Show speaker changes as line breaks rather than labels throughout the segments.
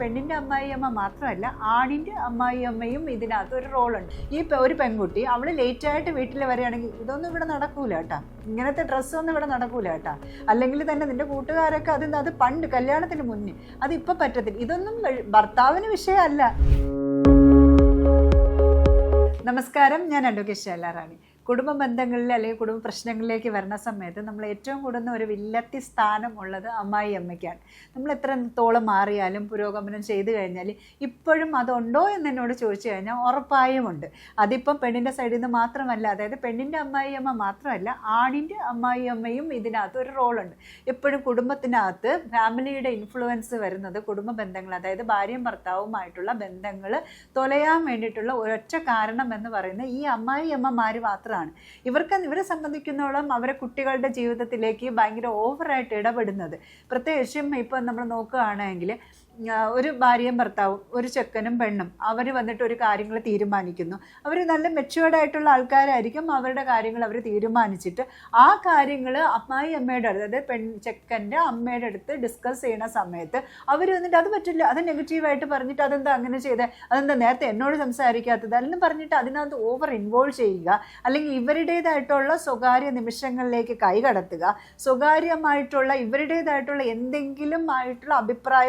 പെണ്ണിന്റെ അമ്മായിയമ്മ മാത്രമല്ല ആണിന്റെ അമ്മായിയമ്മയും ഇതിനകത്ത് ഒരു റോളുണ്ട്. ഈ ഒരു പെൺകുട്ടി അവൾ ലേറ്റ് ആയിട്ട് വീട്ടിൽ വരികയാണെങ്കിൽ ഇതൊന്നും ഇവിടെ നടക്കൂല കേട്ടാ. ഇങ്ങനത്തെ ഡ്രസ്സൊന്നും ഇവിടെ നടക്കൂല കേട്ടാ. അല്ലെങ്കിൽ തന്നെ നിന്റെ കൂട്ടുകാരൊക്കെ അത് അത് പണ്ട് കല്യാണത്തിന് മുന്നേ അത് ഇപ്പൊ പറ്റത്തില്ല. ഇതൊന്നും ഭർത്താവിന് വിഷയമല്ല. നമസ്കാരം. ഞാൻ അഡ്വക്കേറ്റ് ശൈലാറാണി കുടുംബ ബന്ധങ്ങളിൽ അല്ലെങ്കിൽ കുടുംബ പ്രശ്നങ്ങളിലേക്ക് വരുന്ന സമയത്ത് നമ്മൾ ഏറ്റവും കൂടുന്ന ഒരു വില്ലത്തി സ്ഥാനം ഉള്ളത് അമ്മായി അമ്മയ്ക്കാണ്. നമ്മൾ എത്രത്തോളം തോളം മാറിയാലും പുരോഗമനം ചെയ്തു കഴിഞ്ഞാൽ ഇപ്പോഴും അതുണ്ടോ എന്ന് എന്നോട് ചോദിച്ചു കഴിഞ്ഞാൽ ഉറപ്പായും ഉണ്ട് അതിപ്പം പെണ്ണിന്റെ സൈഡിൽ നിന്ന് മാത്രമല്ല അതായത് പെണ്ണിന്റെ അമ്മായി അമ്മ മാത്രമല്ല ആണിന്റെ അമ്മായി അമ്മയും ഇതിനകത്ത് ഒരു റോളുണ്ട്. എപ്പോഴും കുടുംബത്തിനകത്ത് ഫാമിലിയുടെ ഇൻഫ്ലുവൻസ് വരുന്നത് കുടുംബ ബന്ധങ്ങൾ അതായത് ഭാര്യയും ഭർത്താവുമായിട്ടുള്ള ബന്ധങ്ങൾ തൊലയാൻ വേണ്ടിയിട്ടുള്ള ഒരൊറ്റ കാരണം എന്ന് പറയുന്നത് ഈ അമ്മായി അമ്മമാർ മാത്രമാണ് ഇവർക്ക് ഇവരെ സംബന്ധിക്കുന്നോളം അവരെ കുട്ടികളുടെ ജീവിതത്തിലേക്ക് ഭയങ്കര ഓവറായിട്ട് ഇടപെടുന്നത്. പ്രത്യേകിച്ചും ഇപ്പം നമ്മൾ നോക്കുകയാണെങ്കിൽ ഒരു ഭാര്യയും ഭർത്താവും ഒരു ചെക്കനും പെണ്ണും അവർ വന്നിട്ട് ഒരു കാര്യങ്ങൾ തീരുമാനിക്കുന്നു. അവർ നല്ല മെച്ചുവേർഡ് ആയിട്ടുള്ള ആൾക്കാരായിരിക്കും അവരുടെ കാര്യങ്ങൾ അവർ തീരുമാനിച്ചിട്ട് ആ കാര്യങ്ങൾ അമ്മായി അമ്മയുടെ അടുത്ത് അതായത് പെൺ ചെക്കന്റെ അമ്മയുടെ അടുത്ത് ഡിസ്കസ് ചെയ്യുന്ന സമയത്ത് അവർ വന്നിട്ട് അത് പറ്റില്ല അത് നെഗറ്റീവായിട്ട് പറഞ്ഞിട്ട് അതെന്താ അങ്ങനെ ചെയ്ത് അതെന്താ നേരത്തെ എന്നോട് സംസാരിക്കാത്തത് അല്ലെന്ന് പറഞ്ഞിട്ട് അതിനകത്ത് ഓവർ ഇൻവോൾവ് ചെയ്യുക അല്ലെങ്കിൽ ഇവരുടേതായിട്ടുള്ള സ്വകാര്യ നിമിഷങ്ങളിലേക്ക് കൈകടത്തുക സ്വകാര്യമായിട്ടുള്ള ഇവരുടേതായിട്ടുള്ള എന്തെങ്കിലും ആയിട്ടുള്ള അഭിപ്രായ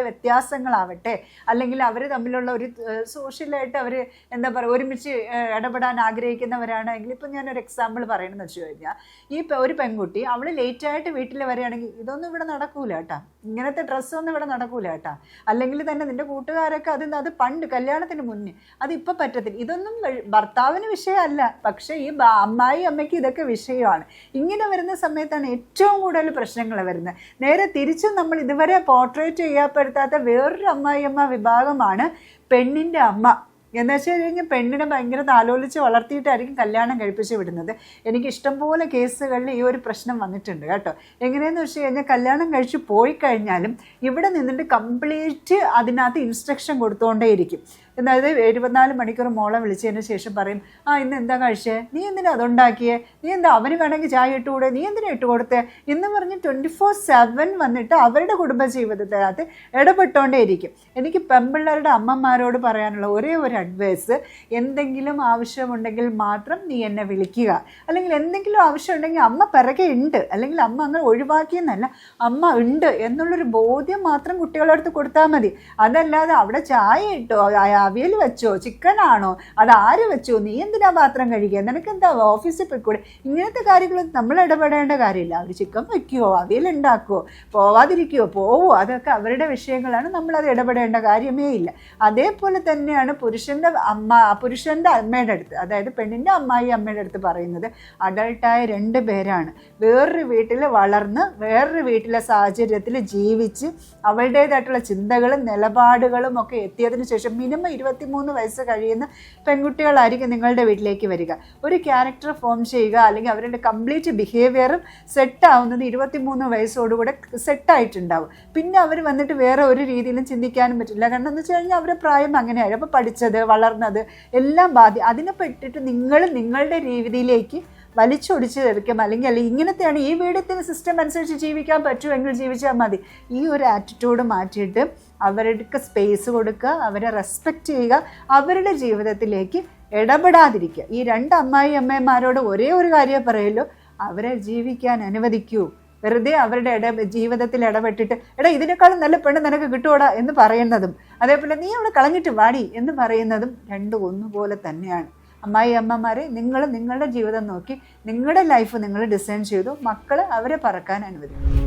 വ്യത്യാസങ്ങളാവട്ടെ അല്ലെങ്കിൽ അവർ തമ്മിലുള്ള ഒരു സോഷ്യലായിട്ട് അവർ എന്താ പറയുക ഒരുമിച്ച് ഇടപെടാൻ ആഗ്രഹിക്കുന്നവരാണെങ്കിൽ ഇപ്പം ഞാനൊരു എക്സാമ്പിൾ പറയണമെന്ന് വെച്ച് കഴിഞ്ഞാൽ ഈ ഒരു പെൺകുട്ടി അവൾ ലേറ്റായിട്ട് വീട്ടിൽ വരികയാണെങ്കിൽ ഇതൊന്നും ഇവിടെ നടക്കൂല കേട്ടാ. ഇങ്ങനത്തെ ഡ്രസ്സൊന്നും ഇവിടെ നടക്കൂല കേട്ടാ. അല്ലെങ്കിൽ തന്നെ നിന്റെ കൂട്ടുകാരൊക്കെ അത് അത് പണ്ട് കല്യാണത്തിന് മുന്നേ അത് ഇപ്പൊ പറ്റത്തില്ല. ഇതൊന്നും ഭർത്താവിന് വിഷയമല്ല. പക്ഷേ ഈ അമ്മായി അമ്മയ്ക്ക് ഇതൊക്കെ വിഷയമാണ്. ഇങ്ങനെ വരുന്ന സമയത്താണ് ഏറ്റവും കൂടുതൽ പ്രശ്നങ്ങൾ വരുന്നത്. നേരെ തിരിച്ചും നമ്മൾ ഇതുവരെ പോർട്രേറ്റ് ചെയ്യപ്പെടുത്താത്ത വേറൊരു അമ്മായിയമ്മ വിഭാഗമാണ് പെണ്ണിന്റെ അമ്മ. എന്ന് വെച്ച് കഴിഞ്ഞാൽ പെണ്ണിനെ ഭയങ്കര താലോലിച്ച് വളർത്തിയിട്ടായിരിക്കും കല്യാണം കഴിപ്പിച്ച് വിടുന്നത്. എനിക്ക് ഇഷ്ടംപോലെ കേസുകളിൽ ഈ ഒരു പ്രശ്നം വന്നിട്ടുണ്ട് കേട്ടോ. എങ്ങനെയെന്ന് വെച്ച് കഴിഞ്ഞാൽ കല്യാണം കഴിച്ച് പോയി കഴിഞ്ഞാലും ഇവിടെ നിന്നിട്ട് കംപ്ലീറ്റ് അതിനകത്ത് ഇൻസ്ട്രക്ഷൻ കൊടുത്തുകൊണ്ടേയിരിക്കും അതായത് എഴുപത്തിനാല് മണിക്കൂർ മോളെ വിളിച്ചതിന് ശേഷം പറയും ആ ഇന്ന് എന്താ കഴിച്ചേ? നീ എന്തിനാ അതുണ്ടാക്കിയേ? നീ എന്താ അവന് വേണമെങ്കിൽ ചായ ഇട്ടുകൂടെ നീ എന്തിനാ ഇട്ട് കൊടുത്തേ? എന്ന് പറഞ്ഞ് ട്വന്റി ഫോർ സെവൻ വന്നിട്ട് അവരുടെ കുടുംബജീവിതത്തിനകത്ത് ഇടപെട്ടുകൊണ്ടേയിരിക്കും എനിക്ക് പെമ്പിള്ളേരുടെ അമ്മമാരോട് പറയാനുള്ള ഒരേ ഒരു അഡ്വൈസ് എന്തെങ്കിലും ആവശ്യമുണ്ടെങ്കിൽ മാത്രം നീ എന്നെ വിളിക്കുക. അല്ലെങ്കിൽ എന്തെങ്കിലും ആവശ്യമുണ്ടെങ്കിൽ അമ്മ പിറകെ ഉണ്ട്. അല്ലെങ്കിൽ അമ്മ അങ്ങനെ ഒഴിവാക്കിയെന്നല്ല അമ്മ ഉണ്ട് എന്നുള്ളൊരു ബോധ്യം മാത്രം കുട്ടികളുടെ അടുത്ത് കൊടുത്താൽ മതി. അതല്ലാതെ അവിടെ ചായ ഇട്ടോ അവിയൽ വെച്ചോ ചിക്കനാണോ അത് ആര് വെച്ചോ നീ എന്തിനാ പാത്രം കഴിക്കുക നിനക്ക് എന്താ ഓഫീസിൽ പോയിക്കൂടെ? ഇങ്ങനത്തെ കാര്യങ്ങൾ നമ്മൾ ഇടപെടേണ്ട കാര്യമില്ല. അവർ ചിക്കൻ വയ്ക്കുവോ അവിയൽ ഉണ്ടാക്കുവോ പോവാതിരിക്കുവോ പോവോ അതൊക്കെ അവരുടെ വിഷയങ്ങളാണ്. നമ്മളത് ഇടപെടേണ്ട കാര്യമേ ഇല്ല. അതേപോലെ തന്നെയാണ് പുരുഷന്റെ അമ്മ പുരുഷന്റെ അമ്മയുടെ അടുത്ത് അതായത് പെണ്ണിന്റെ അമ്മായി അമ്മയുടെ അടുത്ത് പറയുന്നത് അഡൾട്ടായ രണ്ട് പേരാണ്. വേറൊരു വീട്ടിൽ വളർന്ന് വേറൊരു വീട്ടിലെ സാഹചര്യത്തിൽ ജീവിച്ച് അവളുടേതായിട്ടുള്ള ചിന്തകളും നിലപാടുകളും ഒക്കെ എത്തിയതിനു ശേഷം മിനിമം ഇരുപത്തിമൂന്ന് വയസ്സ് കഴിയുന്ന പെൺകുട്ടികളായിരിക്കും നിങ്ങളുടെ വീട്ടിലേക്ക് വരിക. ഒരു ക്യാരക്ടർ ഫോം ചെയ്യുക അല്ലെങ്കിൽ അവരുടെ കംപ്ലീറ്റ് ബിഹേവിയറും സെറ്റ് ആവുന്നത് ഇരുപത്തിമൂന്ന് വയസ്സോടുകൂടെ സെറ്റായിട്ടുണ്ടാവും പിന്നെ അവർ വന്നിട്ട് വേറെ ഒരു രീതിയിലും ചിന്തിക്കാനും പറ്റില്ല. കാരണം എന്ന് വെച്ച് കഴിഞ്ഞാൽ അവരുടെ പ്രായം അങ്ങനെയായിരുന്നു അപ്പോൾ പഠിച്ചത് വളർന്നത് എല്ലാം ബാധി അതിനെ പറ്റിയിട്ട് നിങ്ങൾ നിങ്ങളുടെ രീതിയിലേക്ക് വലിച്ചൊടിച്ച് തീർക്കും അല്ലെങ്കിൽ അല്ലെങ്കിൽ ഇങ്ങനത്തെയാണ് ഈ വീടത്തിന് സിസ്റ്റം അനുസരിച്ച് ജീവിക്കാൻ പറ്റുമെങ്കിൽ ജീവിച്ചാൽ മതി. ഈ ഒരു ആറ്റിറ്റ്യൂഡ് മാറ്റിയിട്ട് അവർക്ക് സ്പേസ് കൊടുക്കുക അവരെ റെസ്പെക്റ്റ് ചെയ്യുക അവരുടെ ജീവിതത്തിലേക്ക് ഇടപെടാതിരിക്കുക. ഈ രണ്ട് അമ്മായി അമ്മമാരോട് ഒരേ ഒരു കാര്യം പറയുമല്ലോ അവരെ ജീവിക്കാൻ അനുവദിക്കൂ. വെറുതെ അവരുടെ ഇട ജീവിതത്തിൽ ഇടപെട്ടിട്ട് എടാ ഇതിനേക്കാളും നല്ല പെണ്ണ് നിനക്ക് കിട്ടുവടാ? എന്ന് പറയുന്നതും അതേപോലെ നീ അവിടെ കളഞ്ഞിട്ട് വാടി എന്ന് പറയുന്നതും രണ്ടും ഒന്നുപോലെ തന്നെയാണ്. അമ്മായി അമ്മമാരെ നിങ്ങൾ നിങ്ങളുടെ ജീവിതം നോക്കി നിങ്ങളുടെ ലൈഫ് നിങ്ങൾ ഡിസൈൻ ചെയ്തു മക്കൾ അവരെ പറക്കാൻ അനുവദിക്കും